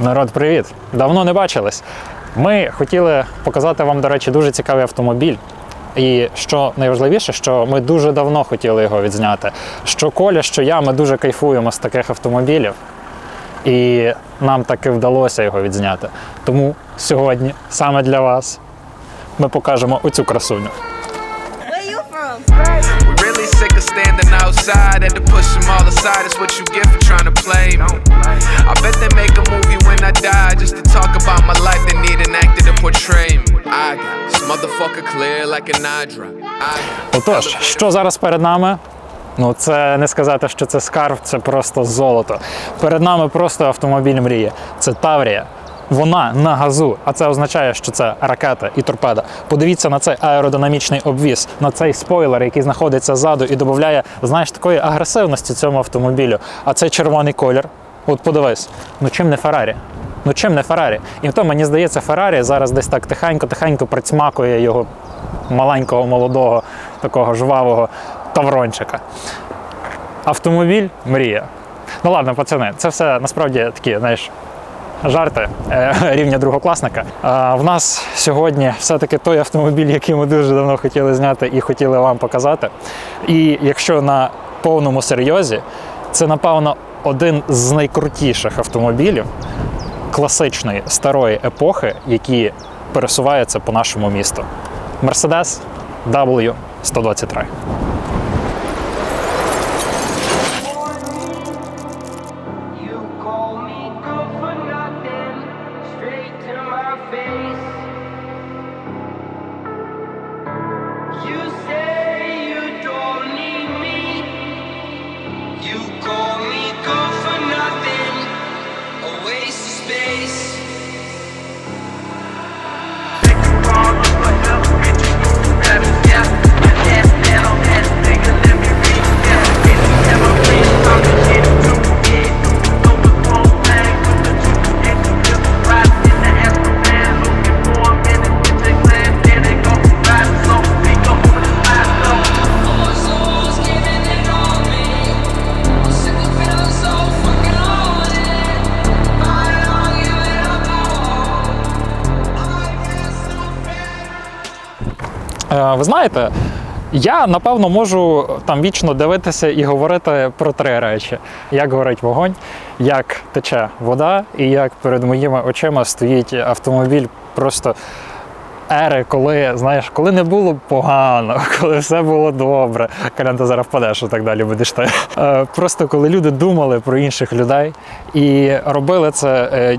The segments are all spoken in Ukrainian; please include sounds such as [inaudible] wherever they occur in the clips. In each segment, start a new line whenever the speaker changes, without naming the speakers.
Народ, привіт! Давно не бачились. Ми хотіли показати вам, до речі, дуже цікавий автомобіль. І що найважливіше, що ми дуже давно хотіли його відзняти. Що Коля, що я, ми дуже кайфуємо з таких автомобілів. І нам таки вдалося його відзняти. Тому сьогодні саме для вас ми покажемо оцю красуню.
Where you from?
Outside. Had to push them all aside. It's what you get for trying to play me. I bet they make a movie when I die just to talk about my life. They need an actor to portray me. I got this motherfucker clear like an eye drop.
Отож, що зараз перед нами? Ну, це не сказати, що це скарб, це просто золото. Перед нами просто автомобіль мрії. Це Таврія. Вона на газу, а це означає, що це ракета і торпеда. Подивіться на цей аеродинамічний обвіз, на цей спойлер, який знаходиться ззаду і додає, знаєш, такої агресивності цьому автомобілю. А цей червоний колір. От подивись, ну чим не Феррарі? Ну чим не Феррарі? І то мені здається, Феррарі зараз десь так тихенько-тихенько прицмакує його маленького, молодого, такого жвавого таврончика. Автомобіль мрія. Ну ладно, пацани, це все насправді такі, знаєш, жарти е, [laughs] рівня другокласника. В нас сьогодні все-таки той автомобіль, який ми дуже давно хотіли зняти і хотіли вам показати. І якщо на повному серйозі, це напевно один з найкрутіших автомобілів класичної старої епохи, які пересуваються по нашому місту. Mercedes W123.
You call me
Ви знаєте, я напевно можу там вічно дивитися і говорити про три речі: як горить вогонь, як тече вода, і як перед моїми очима стоїть автомобіль просто. Ери, коли знаєш, коли не було погано, [laughs] коли все було добре, Колян, ти зараз впадеш і так далі будеш ти. Е, Просто коли люди думали про інших людей і робили це, е,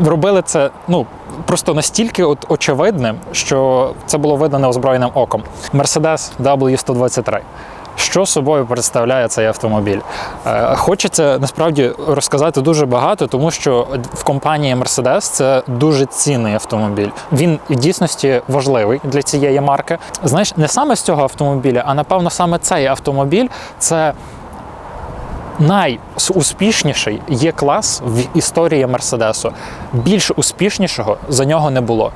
робили це ну просто настільки от очевидним, що це було видно неозброєним оком. Mercedes W123. Що собою представляє цей автомобіль? Е, Хочеться насправді розказати дуже багато, тому що в компанії Mercedes це дуже цінний автомобіль. Він в дійсності важливий для цієї марки. Знаєш, не саме з цього автомобіля, а напевно саме цей автомобіль це найуспішніший є клас в історії Мерседесу. Більш успішнішого за нього не було.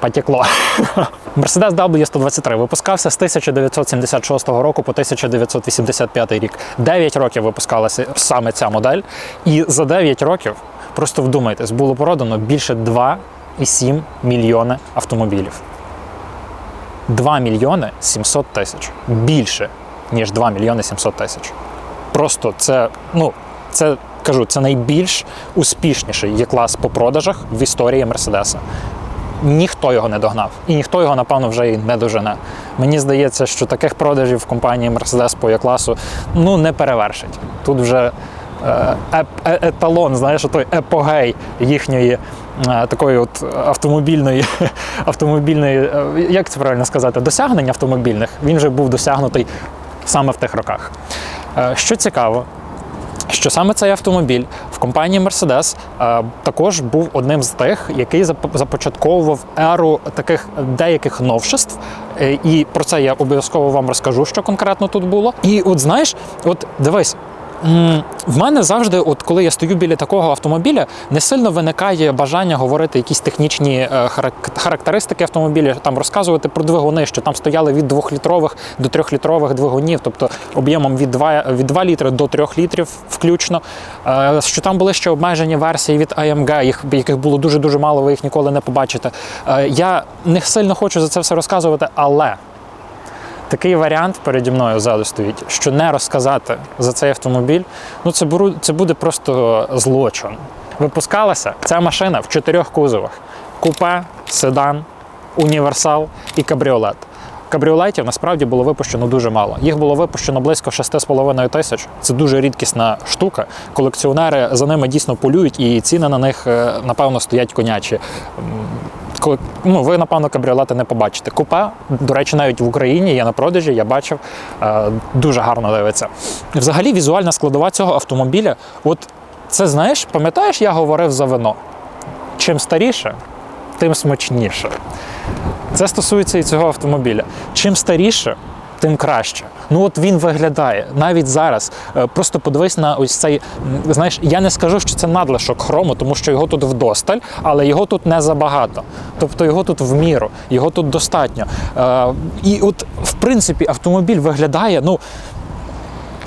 Потекло. [laughs] Mercedes W123 випускався з 1976 року по 1985 рік. 9 років випускалася саме ця модель. І за 9 років, просто вдумайтесь, було продано більше 2,7 мільйони автомобілів. 2 мільйони 700 тисяч. Більше, ніж 2 мільйони 700 тисяч. Просто це, ну, це кажу, це найбільш успішніший є клас по продажах в історії Мерседеса. Ніхто його не догнав, і ніхто його, напевно, вже і не дожене. Мені здається, що таких продажів в компанії Mercedes по Є-класу ну, не перевершить. Тут вже е, е- еталон, знаєш, той епогей їхньої е, такої от автомобільної, [laughs] автомобільної, е, як це правильно сказати, досягнень автомобільних, він вже був досягнутий саме в тих роках. Е, Що цікаво, що саме цей автомобіль в компанії Mercedes е, також був одним з тих, який зап- започатковував еру таких деяких новшеств. Е, І про це я обов'язково вам розкажу, що конкретно тут було. І от знаєш, от дивись. В мене завжди, от коли я стою біля такого автомобіля, не сильно виникає бажання говорити якісь технічні е, характеристики автомобіля, там розказувати про двигуни, що там стояли від 2-літрових до 3-літрових двигунів, тобто об'ємом від 2, від 2 літри до 3 літрів включно. Е, Що там були ще обмежені версії від AMG, їх, яких було дуже-дуже мало, ви їх ніколи не побачите. Е, Я не сильно хочу за це все розказувати, але такий варіант переді мною ззаду стоїть, що не розказати за цей автомобіль, ну це, беру- це буде просто злочин. Випускалася ця машина в чотирьох кузовах: купе, седан, універсал і кабріолет. Кабріолетів насправді було випущено дуже мало. Їх було випущено близько 6,5 тисяч. Це дуже рідкісна штука. Колекціонери за ними дійсно полюють, і ціни на них, е, напевно, стоять конячі. Коли ну ви напевно кабріолети не побачите. Купе, до речі, навіть в Україні є на продажі, я бачив, е, дуже гарно дивиться. Взагалі, візуальна складова цього автомобіля, от це знаєш, пам'ятаєш, я говорив за вино. Чим старіше, тим смачніше. Це стосується і цього автомобіля. Чим старіше, тим краще. Ну от він виглядає навіть зараз. Е, Просто подивись на ось цей. Знаєш, я не скажу, що це надлишок хрому, тому що його тут вдосталь, але його тут не забагато. Тобто його тут в міру, його тут достатньо. Е, і от, в принципі, автомобіль виглядає, ну.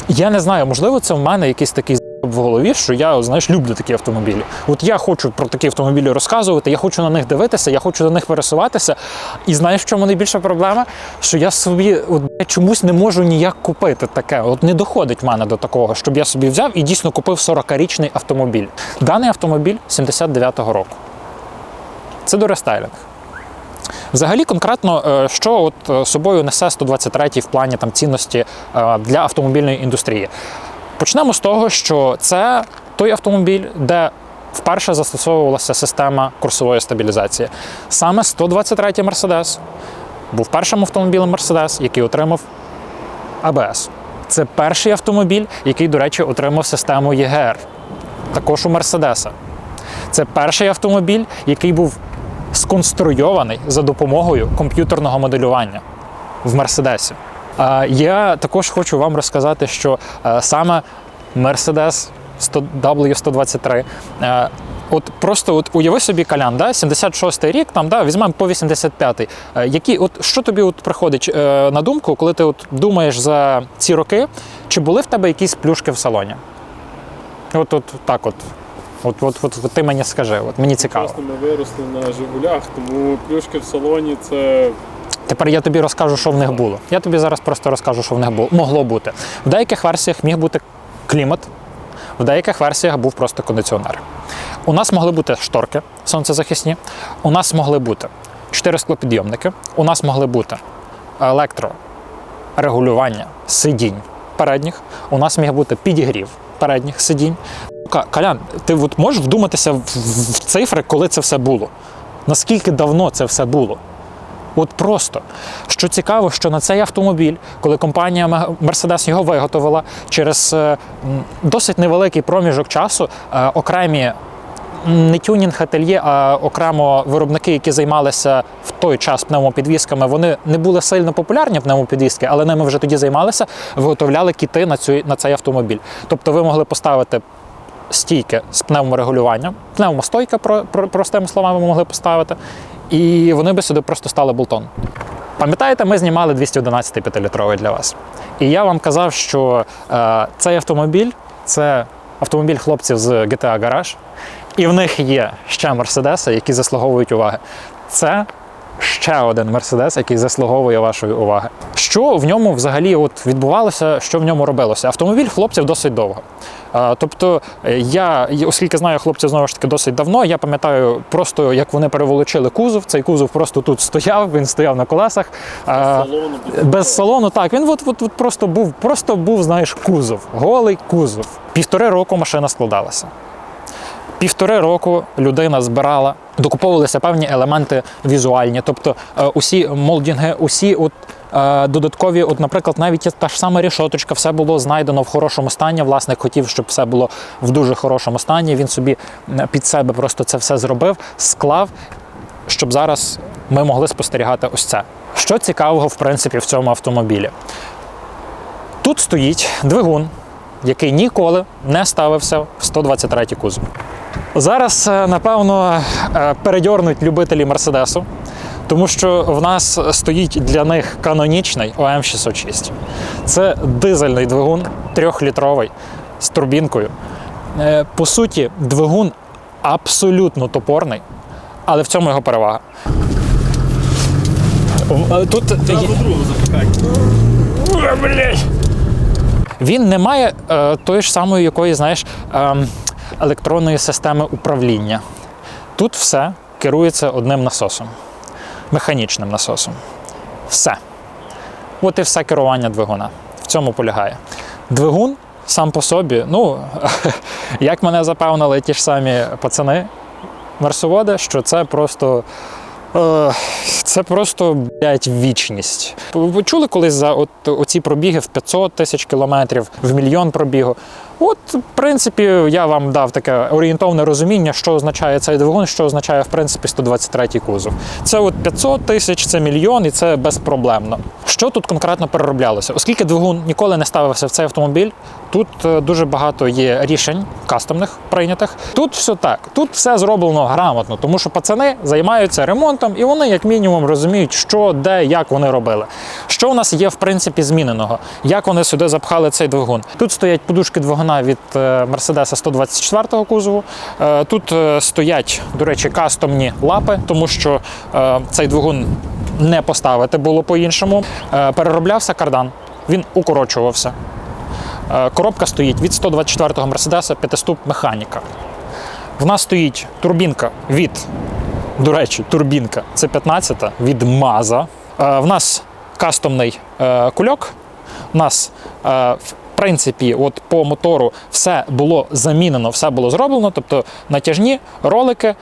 Я не знаю, можливо, це в мене якийсь такий в голові, що я знаєш, люблю такі автомобілі. От я хочу про такі автомобілі розказувати, я хочу на них дивитися, я хочу на них пересуватися. І знаєш, в чому найбільша проблема? Що я собі от, чомусь не можу ніяк купити таке. От не доходить в мене до такого, щоб я собі взяв і дійсно купив 40-річний автомобіль. Даний автомобіль 79-го року. Це дорестайлінг. Взагалі, конкретно, е, що от е, собою несе 123-й в плані там цінності е, для автомобільної індустрії. Почнемо з того, що це той автомобіль, де вперше застосовувалася система курсової стабілізації. Саме 123 Mercedes був першим автомобілем Mercedes, який отримав АБС. Це перший автомобіль, який, до речі, отримав систему ЄГР, також у Мерседеса. Це перший автомобіль, який був сконструйований за допомогою комп'ютерного моделювання в Мерседесі. Я також хочу вам розказати, що е, саме Mercedes 100 W123. е, От просто от уяви собі калян, да? 76-й рік, там, да, візьмемо по 85-й. Е, Які, от, що тобі от приходить на думку, коли ти от думаєш за ці роки, чи були в тебе якісь плюшки в салоні? От, от так от. От, от, от, от ти мені скажи, от мені цікаво.
Просто ми виросли на Жигулях, тому плюшки в салоні це
Тепер я тобі розкажу, що в них було. Я тобі зараз просто розкажу, що в них було. Могло бути. В деяких версіях міг бути клімат, в деяких версіях був просто кондиціонер. У нас могли бути шторки сонцезахисні, у нас могли бути чотири склопідйомники, у нас могли бути електрорегулювання сидінь передніх, у нас міг бути підігрів передніх сидінь. Ка- Калян, ти от можеш вдуматися в, цифри, коли це все було? Наскільки давно це все було? От просто. Що цікаво, що на цей автомобіль, коли компанія Mercedes його виготовила, через е, досить невеликий проміжок часу е, окремі не тюнінг ательє, а окремо виробники, які займалися в той час пневмопідвісками, вони не були сильно популярні пневмопідвіски, але ними вже тоді займалися, виготовляли кіти на, цю, на цей автомобіль. Тобто ви могли поставити стійки з пневморегулюванням, пневмостойка, про, про, простими словами, ми могли поставити, і вони би сюди просто стали болтон. Пам'ятаєте, ми знімали 211 5-літровий для вас. І я вам казав, що е, цей автомобіль це автомобіль хлопців з GTA Garage, і в них є ще Мерседеси, які заслуговують уваги. Це ще один Мерседес, який заслуговує вашої уваги. Що в ньому взагалі от відбувалося, що в ньому робилося? Автомобіль хлопців досить довго. Тобто, е, я, оскільки знаю хлопців знову ж таки досить давно, я пам'ятаю просто, як вони переволочили кузов. Цей кузов просто тут стояв, він стояв на колесах. А,
салону без
без салону, так. Він от, от, от просто був, просто був, знаєш, кузов, голий кузов. Півтори року машина складалася. Півтори року людина збирала, докуповувалися певні елементи візуальні, тобто е, усі молдінги, усі от, е, додаткові, от, наприклад, навіть та ж сама рішоточка, все було знайдено в хорошому стані. Власник хотів, щоб все було в дуже хорошому стані. Він собі під себе просто це все зробив, склав, щоб зараз ми могли спостерігати ось це. Що цікавого, в принципі, в цьому автомобілі? Тут стоїть двигун який ніколи не ставився в 123 кузов. Зараз, е, напевно, е, передьорнуть любителі Мерседесу, тому що в нас стоїть для них канонічний ОМ606. Це дизельний двигун, трьохлітровий з турбінкою. Е, По суті, двигун абсолютно топорний, але в цьому його перевага. Тут Він не має е, тої ж самої якої, знаєш, ем, електронної системи управління. Тут все керується одним насосом, механічним насосом. Все. От і все керування двигуна. В цьому полягає. Двигун сам по собі, ну, [laughs] як мене запевнили ті ж самі пацани, мерсоводи, що це просто. Е, Це просто блядь, вічність. Ви чули колись за от, оці пробіги в 500 тисяч кілометрів, в мільйон пробігу? От, в принципі, я вам дав таке орієнтовне розуміння, що означає цей двигун, що означає в принципі 123 кузов. Це от 500 тисяч, це мільйон, і це безпроблемно. Що тут конкретно перероблялося? Оскільки двигун ніколи не ставився в цей автомобіль, тут е, дуже багато є рішень кастомних прийнятих. Тут все так, тут все зроблено грамотно, тому що пацани займаються ремонтом, і вони, як мінімум, розуміють, що, де, як вони робили. Що у нас є в принципі зміненого? Як вони сюди запхали цей двигун? Тут стоять подушки двигуна від е, Мерседеса 124 кузову. Е, Тут е, стоять, до речі, кастомні лапи, тому що цей двигун не поставити було по-іншому. Перероблявся кардан, він укорочувався. Коробка стоїть від 124-го Мерседеса п'ятиступ механіка. В нас стоїть турбінка від, до речі, турбінка це 15-та від Маза. В нас кастомний кульок. У нас, принципі, от по мотору все було замінено, все було зроблено. Тобто натяжні ролики,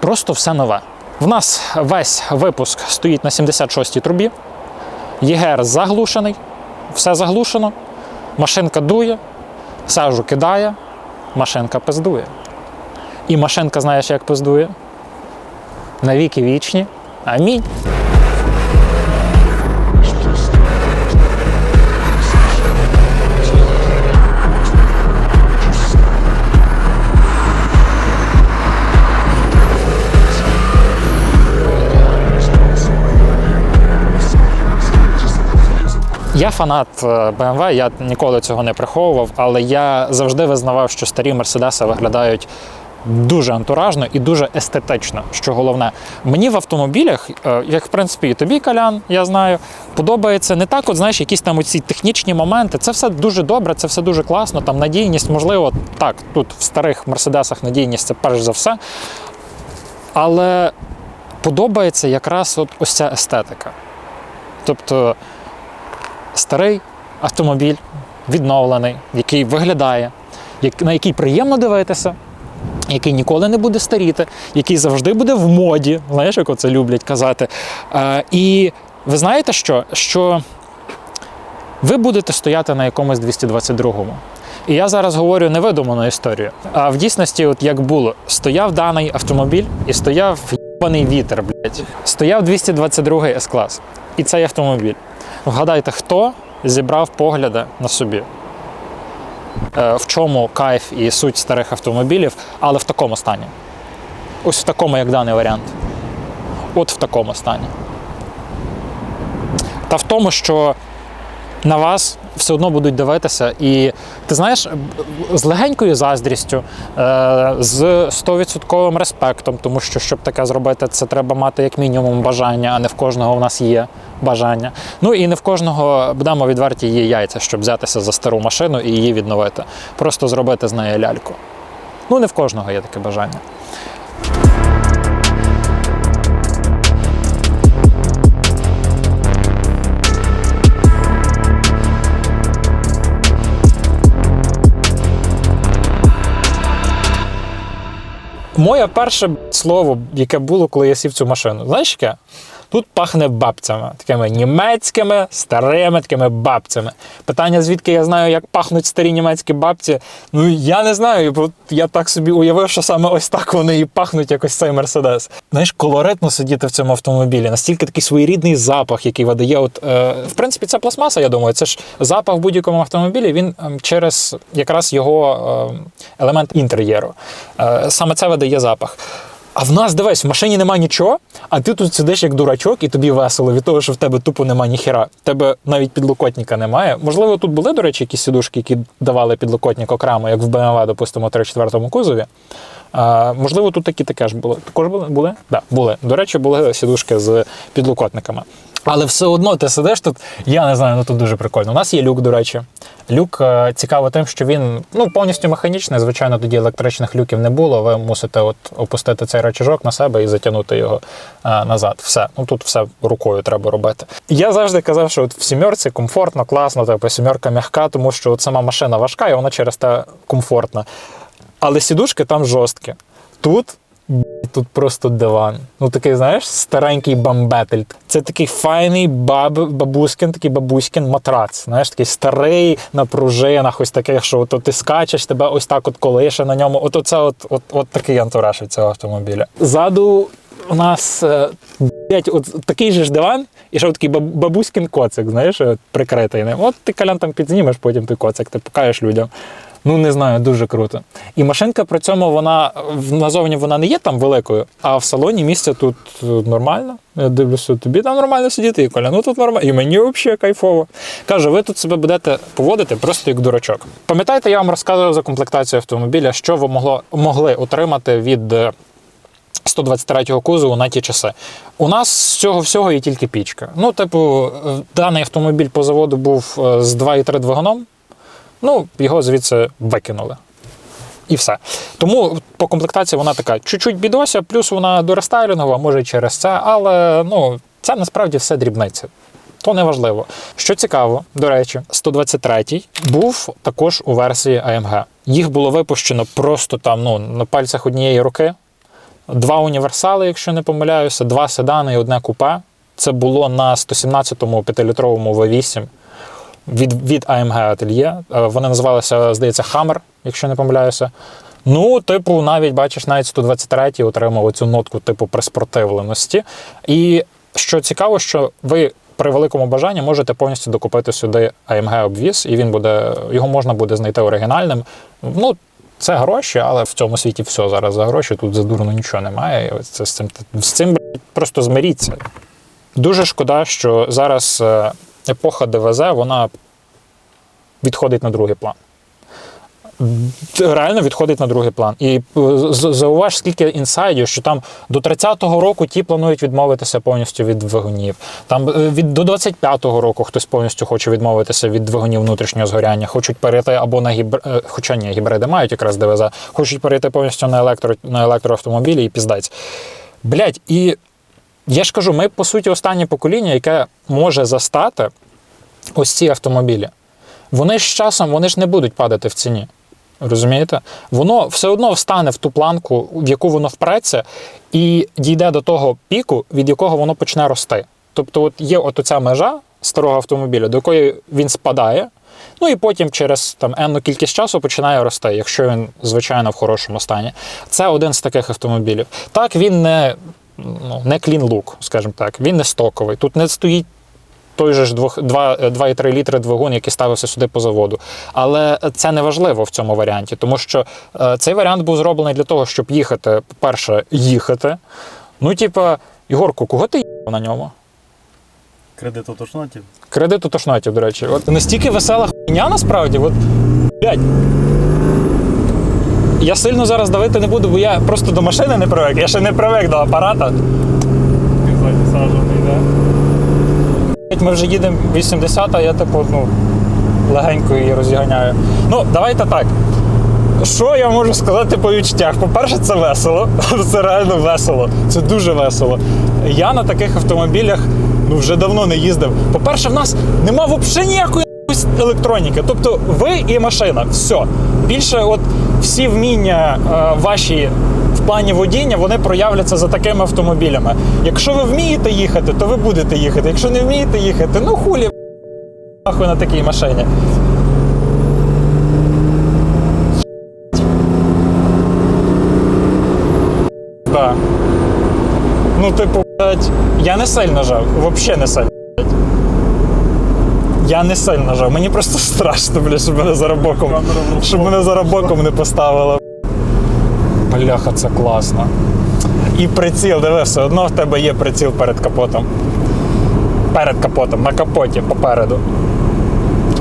просто все нове. В нас весь випуск стоїть на 76-й трубі. ЄГР заглушений, все заглушено. Машинка дує, сажу кидає, машинка пиздує. І машинка, знаєш, як пиздує? Навіки вічні. Амінь. Я фанат е, BMW, я ніколи цього не приховував, але я завжди визнавав, що старі Мерседеси виглядають дуже антуражно і дуже естетично. Що головне, мені в автомобілях, е, як в принципі і тобі, Калян, я знаю, подобається не так, от знаєш, якісь там оці технічні моменти. Це все дуже добре, це все дуже класно. Там надійність, можливо, так, тут в старих Мерседесах надійність це перш за все. Але подобається якраз от ось ця естетика. Тобто старий автомобіль, відновлений, який виглядає, на який приємно дивитися, який ніколи не буде старіти, який завжди буде в моді, знаєш, як оце люблять казати. Е, і ви знаєте що? Що ви будете стояти на якомусь 222-му. І я зараз говорю невидуману історію. А в дійсності, от як було, стояв даний автомобіль і стояв єбаний вітер, блядь. Стояв 222 й С-клас. І цей автомобіль. Вгадайте, хто зібрав погляди на собі? Е, В чому кайф і суть старих автомобілів, але в такому стані. Ось в такому, як даний варіант. От в такому стані. Та в тому, що на вас все одно будуть дивитися, і ти знаєш, з легенькою заздрістю, е, з 100% респектом, тому що щоб таке зробити, це треба мати як мінімум бажання, а не в кожного в нас є бажання. Ну і не в кожного, будемо відверті, є яйця, щоб взятися за стару машину і її відновити. Просто зробити з неї ляльку. Ну, не в кожного є таке бажання. Моє перше слово, яке було, коли я сів цю машину, знаєш яке? Тут пахне бабцями, такими німецькими, старими такими бабцями. Питання, звідки я знаю, як пахнуть старі німецькі бабці. Ну я не знаю, я так собі уявив, що саме ось так вони і пахнуть, якось цей мерседес. Знаєш, колоритно сидіти в цьому автомобілі, настільки такий своєрідний запах, який видає. От, е, в принципі, це пластмаса, я думаю. Це ж запах в будь-якому автомобілі. Він ем, через якраз його е, елемент інтер'єру. Е, саме це видає запах. А в нас дивись, в машині нема нічого, а ти тут сидиш як дурачок, і тобі весело від того, що в тебе тупо нема ніхера. В тебе навіть підлокотника немає. Можливо, тут були, до речі, якісь сідушки, які давали підлокотник окремо, як в BMW, допустимо, 3-4 кузові. А, можливо, тут такі таке ж були. Також були? Були? Да, були. До речі, були сідушки з підлокотниками. Але все одно ти сидиш тут, я не знаю, ну тут дуже прикольно. У нас є люк, до речі. Люк е, цікаво тим, що він ну, повністю механічний. Звичайно, тоді електричних люків не було. Ви мусите от опустити цей рычажок на себе і затягнути його е, назад. Все. Ну тут все рукою треба робити. Я завжди казав, що от в сімерці комфортно, класно, типу сімерка м'яка, тому що от сама машина важка і вона через те комфортна. Але сідушки там жорсткі. Тут. Тут просто диван. Ну такий, знаєш, старенький бамбетель. Це такий файний баб, бабускін, такий бабуськін матрац. Знаєш, такий старий на пружинах, ось таких, що от, ти скачеш, тебе ось так от колише на ньому. От оце от, от, от такий антураж від цього автомобіля. Ззаду у нас е, блядь, от такий же ж диван, і ще такий баб- бабуськін коцик, знаєш, е, прикритий ним. От ти калян там підзнімеш, потім той коцик, ти покажеш людям. Ну, не знаю, дуже круто. І машинка при цьому вона назовні вона не є там великою, а в салоні місця тут е, нормально. Я дивлюся, тобі там нормально сидіти, і Коля, ну тут нормально. І мені взагалі кайфово. Кажу, ви тут себе будете поводити просто як дурачок. Пам'ятаєте, я вам розказував за комплектацію автомобіля, що ви могло, могли отримати від. е, 123-го кузову на ті часи. У нас з цього всього є тільки пічка. Ну, типу, е, даний автомобіль по заводу був е, з 2,3 двигуном. Ну, його звідси викинули. І все. Тому по комплектації вона така чуть-чуть бідося, плюс вона дорестайлінгова, може і через це, але ну, це насправді все дрібниці. То не важливо. Що цікаво, до речі, 123-й був також у версії AMG. Їх було випущено просто там ну, на пальцях однієї руки. Два універсали, якщо не помиляюся, два седани і одне купе. Це було на 117-му 5-літровому V8 від, від AMG Atelier. Е, Вони називалися, здається, Hammer, якщо не помиляюся. Ну, типу, навіть бачиш, навіть 123 отримав цю нотку типу приспортивленості. І що цікаво, що ви при великому бажанні можете повністю докупити сюди AMG обвіз, і він буде, його можна буде знайти оригінальним. Ну, це гроші, але в цьому світі все зараз за гроші. Тут задурно нічого немає. Це з цим з цим просто змиріться. Дуже шкода, що зараз е, епоха ДВЗ вона відходить на другий план. Реально відходить на другий план. І е, зауваж, скільки інсайдів, що там до 30-го року ті планують відмовитися повністю від двигунів. Там е, від до 25-го року хтось повністю хоче відмовитися від двигунів внутрішнього згоряння, хочуть перейти або на гібр... е, хоча ні, гібриди мають якраз ДВЗ, хочуть перейти повністю на електро на електроавтомобілі і піздець. Блять, і я ж кажу, ми по суті останнє покоління, яке може застати ось ці автомобілі. Вони ж часом вони ж не будуть падати в ціні. Розумієте? Воно все одно встане в ту планку, в яку воно впреться, і дійде до того піку, від якого воно почне рости. Тобто, от є от оця межа старого автомобіля, до якої він спадає, ну і потім через там енну кількість часу починає рости, якщо він, звичайно, в хорошому стані. Це один з таких автомобілів. Так, він не, ну, не клін лук, скажімо так, він не стоковий. Тут не стоїть той же ж двох- два- е, 2,3 літри двигун, який ставився сюди по заводу. Але це не важливо в цьому варіанті, тому що е, цей варіант був зроблений для того, щоб їхати, по-перше, їхати. Ну, типа, Ігорку, кого ти їхав на ньому?
Кредит утошнотів.
Кредит у тошноті, до речі. От настільки весела хуйня насправді, от, блядь. Я сильно зараз давити не буду, бо я просто до машини не привик. Я ще не привик до апарата.
Ти ззаді саджаний, да?
Ми вже їдемо 80, а я типу, ну, легенько її розганяю. Ну, давайте так. Що я можу сказати по відчуттях? По-перше, це весело. [laughs] Це реально весело. Це дуже весело. Я на таких автомобілях ну, вже давно не їздив. По-перше, в нас нема взагалі ніякої електроніки. Тобто ви і машина. Все. Більше, от всі вміння е, ваші в плані водіння вони проявляться за такими автомобілями. Якщо ви вмієте їхати, то ви будете їхати. Якщо не вмієте їхати, ну хулі нахуй на такій машині. Да. Ну, типу, я не сильно жав, взагалі не сильно. Я не сильно жав. Мені просто [laughs] страшно, блядь, щоб мене за боком, щоб мене за боком не поставили. Бляха, це класно. І приціл, диви, все одно в тебе є приціл перед капотом. Перед капотом, на капоті, попереду.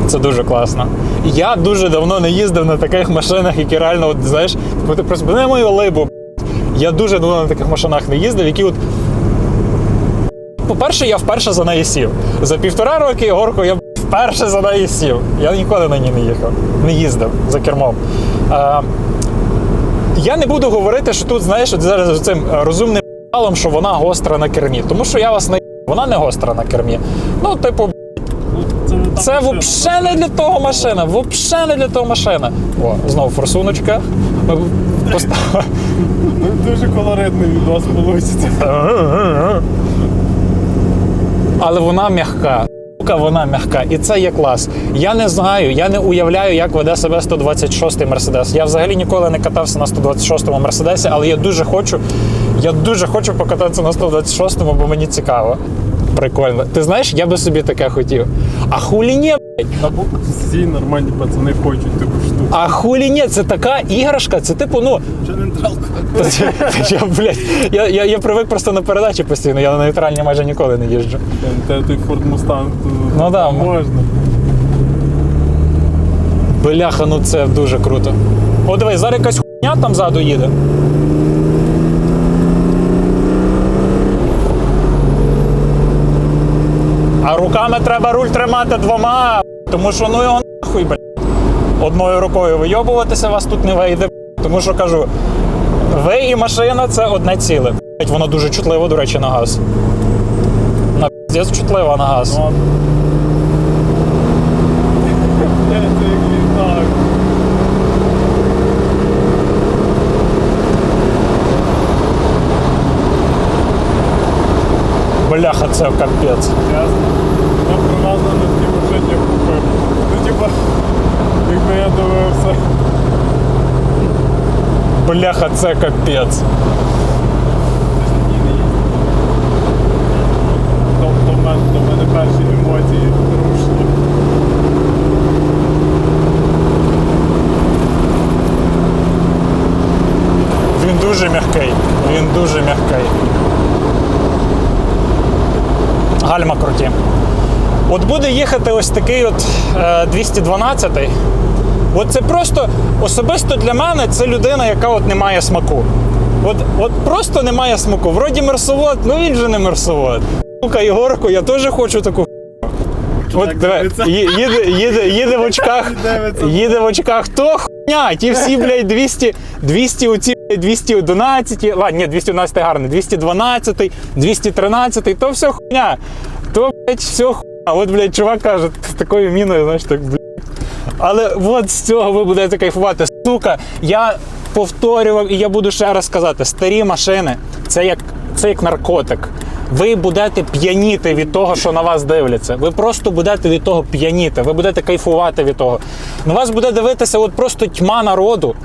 Це дуже класно. Я дуже давно не їздив на таких машинах, які реально, от, знаєш, ти просто не мою либу. Я дуже давно на таких машинах не їздив, які от. По-перше, я вперше за неї сів. За півтора роки горку я вперше за неї сів. Я ніколи на ній не їхав, не їздив за кермом. Е, я не буду говорити, що тут, знаєш, от зараз цим розумним ***алом, що вона гостра на кермі. Тому що я вас не вона не гостра на кермі. Ну, типу,
Це,
це взагалі не для того машина. Взагалі не для того машина. О, знову форсуночка. Ми. [laughs]
Дуже колоритний відос вийде.
Але вона м'яка. Сука, Вона м'яка, і це є клас. Я не знаю, я не уявляю, як веде себе 126-й Мерседес. Я взагалі ніколи не катався на 126-му Мерседесі, але я дуже хочу. Я дуже хочу покататися на 126-му, бо мені цікаво. Прикольно. Ти знаєш, я би собі таке хотів. А хулі ні, блядь.
Всі нормальні пацани хочуть таку штуку.
А хулі ні, це така іграшка, це типу, ну.
Не жалко?
Я, блядь, я, я, я привик просто на передачі постійно, я на нейтральні майже ніколи не їжджу.
Те той Ford Mustang, то
Ну да, м-
можна.
Бляха, ну це дуже круто. О, дивись, зараз якась хуйня там ззаду їде. А руками треба руль тримати двома, тому що ну його нахуй, блядь. Одною рукою вийобуватися вас тут не вийде. Тому що кажу, ви і машина це одне ціле. Блядь, Воно дуже чутливо, до речі, на газ. На піздець чутлива на газ.
Ну.
Бляха, це капець.
Ясно. Ну, про нас на такій машині купив. Ну, типа, якби я дивився.
Бляха, це капець.
То, то, в мене, то мене перші емоції рушні.
Він дуже м'який. Він дуже м'який. Гальма круті. От буде їхати ось такий от е, 212. От це просто особисто для мене це людина, яка от не має смаку. От, от просто не має смаку. Вроді мерсовод, ну він же не мерсовод. Сука, Ігорку, я теж хочу таку. От ї- їде, їде, їде в очках, [laughs] їде в очках, то хуйня, ті всі, блядь, 200, 200 оці, блядь, 211, ладно, ні, 211 гарний, 212, 213, то все хуйня. То, блядь, все хуйня. От, блядь, чувак каже, з такою міною, знаєш, так, блядь. Але от з цього ви будете кайфувати. Сука, я повторював і я буду ще раз казати: старі машини це як, це як наркотик. Ви будете п'яніти від того, що на вас дивляться. Ви просто будете від того п'яніти, ви будете кайфувати від того. На вас буде дивитися от просто тьма народу.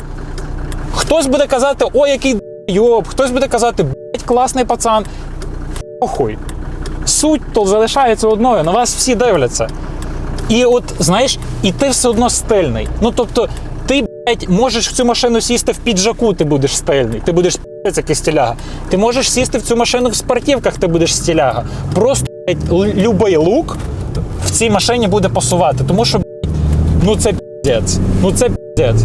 Хтось буде казати, о, який йоб, хтось буде казати, блять, класний пацан. Похуй. Суть то залишається одною, на вас всі дивляться. І от, знаєш, і ти все одно стильний. Ну тобто, ти, блядь, можеш в цю машину сісти в піджаку, ти будеш стильний, ти будеш пи***ць який. Ти можеш сісти в цю машину в спортивках, ти будеш стиляга. Просто блядь, любий лук в цій машині буде пасувати, тому що блядь, ну це піздець. Ну це піздець.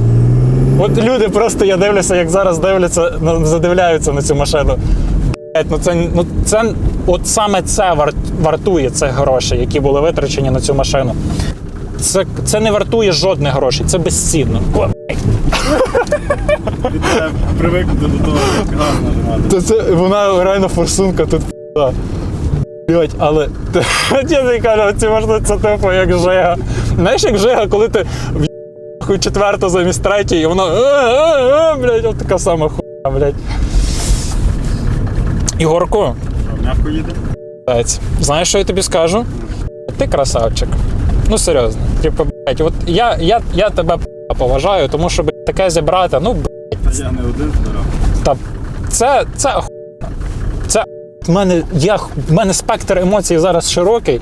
От люди просто я дивлюся, як зараз дивляться, задивляються на цю машину. Блядь, Ну це, ну це от саме це вар, вартує цих грошей, які були витрачені на цю машину. Це, це не вартує жодних грошей, це безцінно.
Привик до того, як нажимати.
Це вона реально форсунка тут. п***а. Блять, але [laughs] я не кажу, ці можна це типу як Жега. Знаєш, як Жега, коли ти в хуй четверта замість третьої, і вона е, е, е, блядь, от така сама хуйня. блядь. Ігорку,
М'явко їде?
Знаєш, що я тобі скажу? Ти красавчик. Ну серйозно. Типу, блядь, от я, я, я тебе поважаю, тому що блядь, таке зібрати, ну блядь,
Та я не один збирав.
та це, це охуєнно. Це в мене, я, в мене спектр емоцій зараз широкий.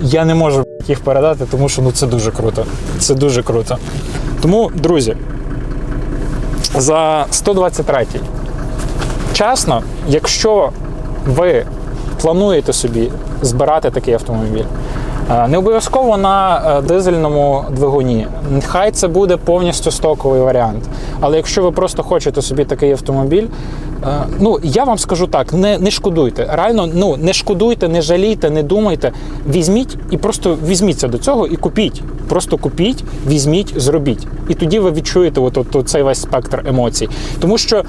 Я не можу блядь, їх передати, тому що ну, це дуже круто. Це дуже круто. Тому, друзі, за 123 чесно, якщо ви плануєте собі збирати такий автомобіль, е, не обов'язково на е, дизельному двигуні. Нехай це буде повністю стоковий варіант. Але якщо ви просто хочете собі такий автомобіль, е, ну я вам скажу так: не, не шкодуйте. Реально, ну не шкодуйте, не жалійте, не думайте. Візьміть і просто візьміться до цього і купіть. Просто купіть, візьміть, зробіть. І тоді ви відчуєте от, от, от цей весь спектр емоцій. Тому що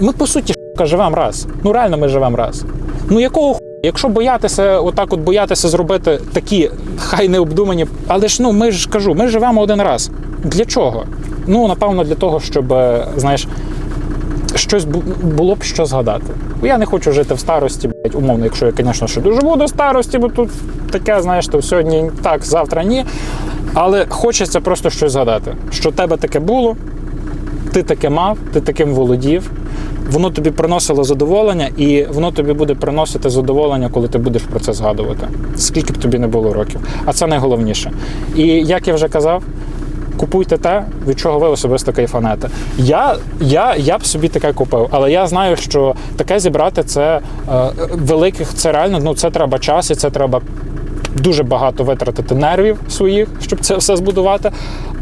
ми по суті живемо раз. Ну реально ми живемо раз. Ну якого ху... Якщо боятися, отак от боятися зробити такі хай необдумані, але ж ну ми ж кажу, ми живемо один раз. Для чого? Ну напевно для того, щоб е, знаєш, щось було б що згадати. Я не хочу жити в старості, блядь, умовно, якщо я, звісно, ще доживу до старості, бо тут таке, знаєш, то сьогодні так, завтра ні. Але хочеться просто щось згадати, що тебе таке було, ти таке мав, ти таким володів. Воно тобі приносило задоволення, і воно тобі буде приносити задоволення, коли ти будеш про це згадувати. Скільки б тобі не було років. А це найголовніше. І як я вже казав, купуйте те, від чого ви особисто кайфанете. Я, я, я б собі таке купив, але я знаю, що таке зібрати це е, великих, це реально, ну це треба час і це треба дуже багато витратити нервів своїх, щоб це все збудувати,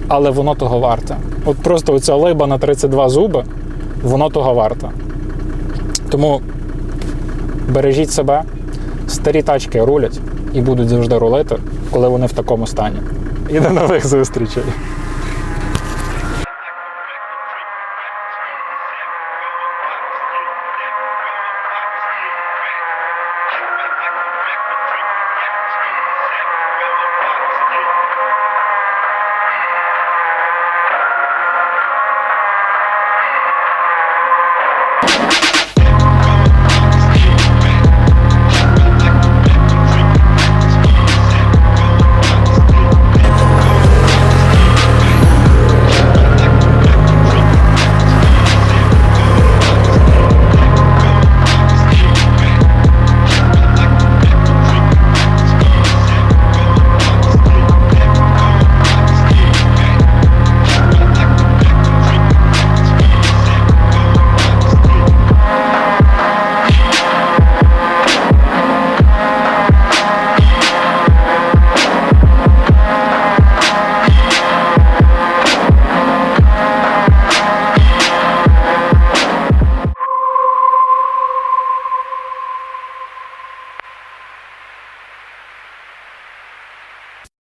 але воно того варте. От просто оця либа на 32 зуби, воно того варте. Тому бережіть себе, старі тачки рулять і будуть завжди рулити, коли вони в такому стані. І до нових зустрічей.